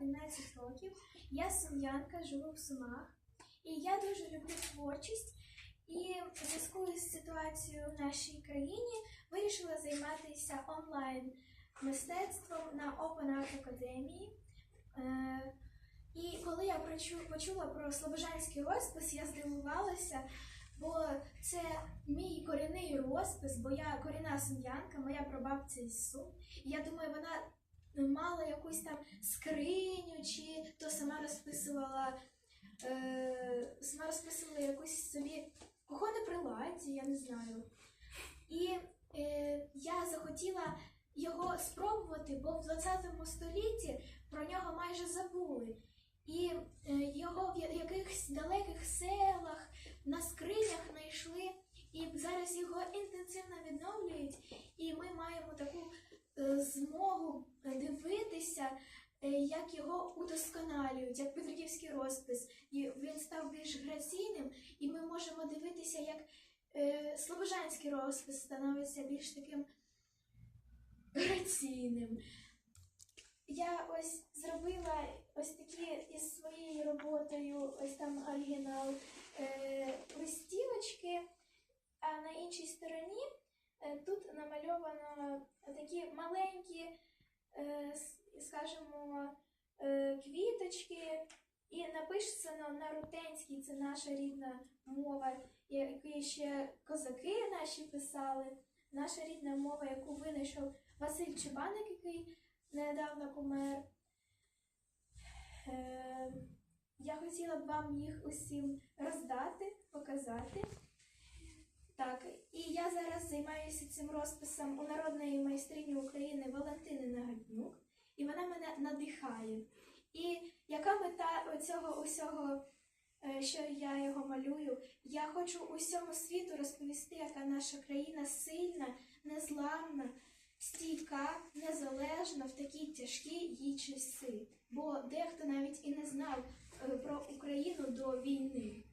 11 років. Я сум'янка, живу в Сумах. І я дуже люблю творчість. І в зв'язку з ситуацією в нашій країні вирішила займатися онлайн мистецтвом на Open Art. Е, І коли я почула про слобожанський розпис, я здивувалася, бо це мій корінний розпис, бо я корінна сум'янка, моя прабабця із Сум. Я думаю, вона мала якусь там скриню, чи то сама розписувала, е, сама розписувала якусь собі кухонне приладдя, я не знаю. І е, я захотіла його спробувати, бо в 20 столітті про нього майже забули. І е, його в якихось далеких селах на скринях знайшли, і зараз його інтенсивно відновлюють. І ми маємо таку змогу дивитися, е, як його удосконалюють, як Петриківський розпис. І він став більш граційним, і ми можемо дивитися, як е, Слобожанський розпис становиться більш таким граційним. Я ось зробила ось такі із своєю роботою, ось там оригінал е, листівочки, а на іншій стороні е, тут намальовано такі маленькі, е, скажімо, е, квіточки, і написано на рутенській, це наша рідна мова, яку ще козаки наші писали. Наша рідна мова, яку винайшов Василь Чебаник, який недавно помер. Е, я хотіла б вам їх усім роздати, показати. Так, я зараз займаюся цим розписом у народної майстрині України Валентини Нагаднюк, і вона мене надихає. І яка мета цього усього, е, що я його малюю? Я хочу усьому світу розповісти, яка наша країна сильна, незламна, стійка, незалежна в такі тяжкі її часи. Бо дехто навіть і не знав е, про Україну до війни.